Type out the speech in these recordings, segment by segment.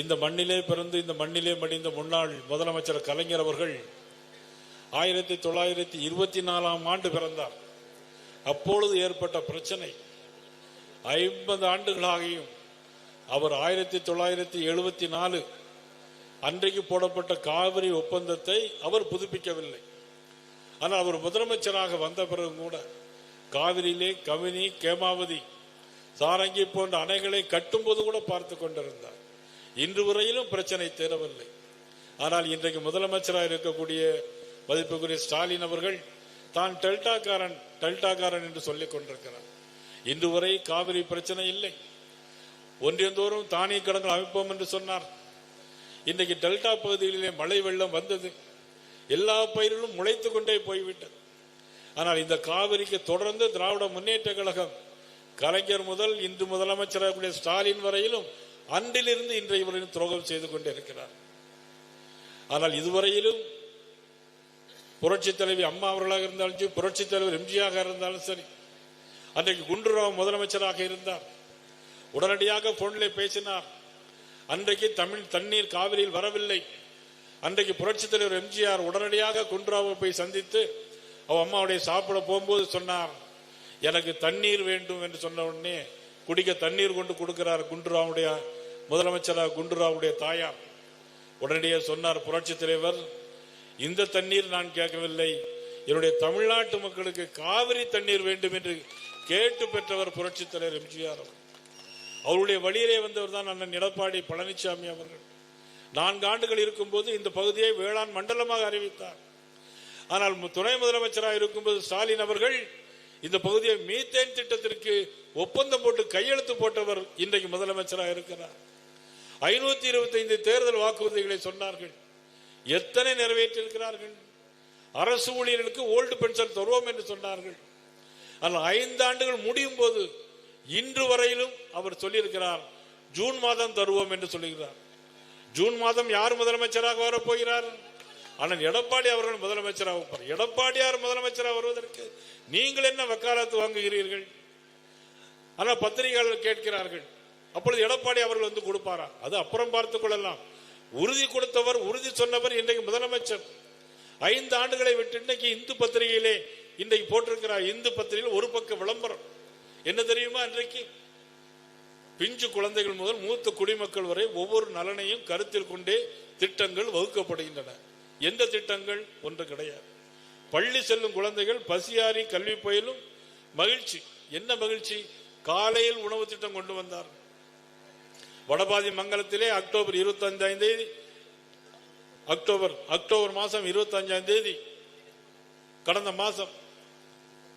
இந்த மண்ணிலே பிறந்து இந்த மண்ணிலே மடிந்த முன்னாள் முதலமைச்சர் கலைஞர் அவர்கள் ஆயிரத்தி தொள்ளாயிரத்தி இருபத்தி நாலாம் ஆண்டு பிறந்தார். அப்பொழுது ஏற்பட்ட பிரச்சனை ஐம்பது ஆண்டுகளாகியும் அவர் ஆயிரத்தி தொள்ளாயிரத்தி எழுபத்தி நாலு அன்றைக்கு போடப்பட்ட காவிரி ஒப்பந்தத்தை அவர் புதுப்பிக்கவில்லை. ஆனால் அவர் முதலமைச்சராக வந்த பிறகு கூட காவிரியிலே கவினி கேமாவதி சாரங்கி போன்ற அணைகளை கட்டும்போது கூட பார்த்து கொண்டிருந்தார். இன்று வரையிலும் பிரச்சனை தீரவில்லை. ஆனால் இன்றைக்கு முதலமைச்சராக இருக்கக்கூடிய மதிப்புக்குரிய ஸ்டாலின் அவர்கள் தான் டெல்டாக்காரன் டெல்டாக்காரன் என்று சொல்லிக் கொண்டிருக்கிறார். இன்று வரை காவிரி பிரச்சனை இல்லை. ஒன்றியந்தோறும் தானிய கடங்கள் அமைப்போம் என்று சொன்னார். இன்றைக்கு டெல்டா பகுதிகளிலே மழை வெள்ளம் வந்தது. எல்லா பயிர்களும் முளைத்து கொண்டே போய்விட்டது. ஆனால் இந்த காவிரிக்கு தொடர்ந்து திராவிட முன்னேற்ற கழகம் கலைஞர் முதல் இன்று முதலமைச்சராக ஸ்டாலின் வரையிலும் அன்றிலிருந்து இன்றைய வரையும் துரோகம் செய்து கொண்டிருக்கிறார் ஆனால் இதுவரையிலும் புரட்சி தலைவி அம்மா அவர்களாக இருந்தாலும் சரி புரட்சி தலைவர் எம்ஜியாக இருந்தாலும் சரி அன்றைக்கு குண்டுராவ் முதலமைச்சராக இருந்தார். உடனடியாக போனில் பேசினார். அன்றைக்கு தமிழ் தண்ணீர் காவிரியில் வரவில்லை. அன்றைக்கு புரட்சி தலைவர் எம்ஜிஆர் உடனடியாக குண்டுராவை போய் சந்தித்து அவ அம்மாவுடைய சாப்பிட போகும்போது சொன்னார் எனக்கு தண்ணீர் வேண்டும் என்று சொன்ன உடனே குடிக்க தண்ணீர் கொண்டு கொடுக்கிறார் குண்டுராவுடைய முதலமைச்சராக குண்டுராவுடைய தாயார். உடனடியே சொன்னார் புரட்சி தலைவர் இந்த தண்ணீர் நான் கேட்கவில்லை. என்னுடைய தமிழ்நாட்டு மக்களுக்கு காவிரி தண்ணீர் வேண்டும் என்று கேட்டு பெற்றவர் புரட்சி தலைவர் எம்ஜிஆர் அவருடைய வழியிலே வந்தவர் தான் அண்ணன் எடப்பாடி பழனிசாமி அவர்கள். நான்கு ஆண்டுகள் இருக்கும்போது இந்த பகுதியை வேளாண் மண்டலமாக அறிவித்தார். ஆனால் துணை முதலமைச்சராக இருக்கும்போது ஸ்டாலின் அவர்கள் இந்த பகுதியை மீத்தேன் திட்டத்திற்கு ஒப்பந்தம் போட்டு கையெழுத்து போட்டவர் இன்றைக்கு முதலமைச்சராக இருக்கிறார். ஐநூத்தி இருபத்தி ஐந்து தேர்தல் வாக்குறுதிகளை சொன்னார்கள். எத்தனை நிறைவேற்றியிருக்கிறார்கள்? அரசு ஊழியர்களுக்கு ஓல்டு பென்ஷன் தருவோம் என்று சொன்னார்கள். ஆனால் ஐந்து ஆண்டுகள் முடியும் போது இன்று வரையிலும் அவர் சொல்லியிருக்கிறார் ஜூன் மாதம் தருவோம் என்று சொல்லுகிறார். ஜூன் மாதம் யார் முதலமைச்சராக வரப்போகிறார்? ஆனால் எடப்பாடி அவர்கள் முதலமைச்சராக இருப்பார் எடப்பாடியார் முதலமைச்சராக வருவதற்கு? நீங்கள் என்ன வக்காலத்து வாங்குகிறீர்கள்? ஆனால் பத்திரிகையாளர் கேட்கிறார்கள். அப்பொழுது எடப்பாடி அவர்கள் வந்து கொடுப்பாரா? அது அப்புறம் பார்த்துக் கொள்ளலாம். உறுதி கொடுத்தவர் உறுதி சொன்னவர் இன்றைக்கு முதலமைச்சர். ஐந்து ஆண்டுகளை விட்டு இன்னைக்கு இந்து பத்திரிகையிலே இன்றைக்கு போட்டிருக்கிறார். இந்து பத்திரிகையில் ஒரு பக்க விளம்பரம். என்ன தெரியுமா இன்றைக்கு? பிஞ்சு குழந்தைகள் முதல் மூத்த குடிமக்கள் வரை ஒவ்வொரு நலனையும் கருத்தில் கொண்டே திட்டங்கள் வகுக்கப்படுகின்றன. எந்த திட்டங்கள்? ஒன்று கிடையாது. பள்ளி செல்லும் குழந்தைகள் பசியாரி கல்வி பயிலும் மகிழ்ச்சி. என்ன மகிழ்ச்சி? காலையில் உணவு திட்டம் கொண்டு வந்தார். வடபாதி மங்கலத்திலே அக்டோபர் இருபத்தி அஞ்சாம் தேதி அக்டோபர் அக்டோபர் மாதம் இருபத்தி அஞ்சாம் தேதி கடந்த மாதம்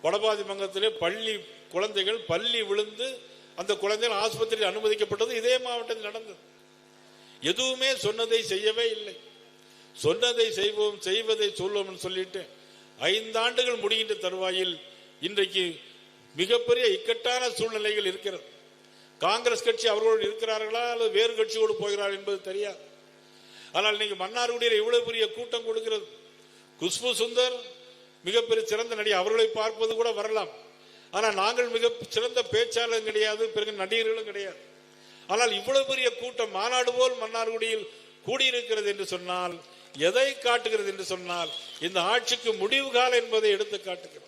வடபாதி மங்கலத்திலே பள்ளி குழந்தைகள் பள்ளி விழுந்து அந்த குழந்தைகள் ஆஸ்பத்திரியில் அனுமதிக்கப்பட்டது. இதே மாவட்டத்தில் நடந்தது. எதுவுமே சொன்னதை செய்யவே இல்லை. சொன்னதை செய்வோம் செய்வதை சொல்வோம் சொல்லிட்டு ஐந்தாண்டுகள் முடிகின்ற தருவாயில் இன்றைக்கு மிகப்பெரிய இக்கட்டான சூழ்நிலைகள் இருக்கிறது. காங்கிரஸ் கட்சி அவர்களோடு இருக்கிறார்களா அல்லது வேறு கட்சியோடு போகிறார் என்பது தெரியாது. ஆனால் இன்னைக்கு மன்னார்குடியில் இவ்வளவு பெரிய கூட்டம் கொடுக்கிறது. குஷ்பு சுந்தர் மிகப்பெரிய சிறந்த நடி அவர்களை பார்ப்பது கூட வரலாம். ஆனால் நாங்கள் மிக சிறந்த பேச்சாளரும் கிடையாது பிறகு நடிகர்களும் கிடையாது. ஆனால் இவ்வளவு பெரிய கூட்டம் மாநாடு போல் மன்னார்குடியில் கூடியிருக்கிறது என்று சொன்னால் எதை காட்டுகிறது என்று சொன்னால் இந்த ஆட்சிக்கு முடிவு காலம் என்பதை எடுத்து காட்டுகிறது.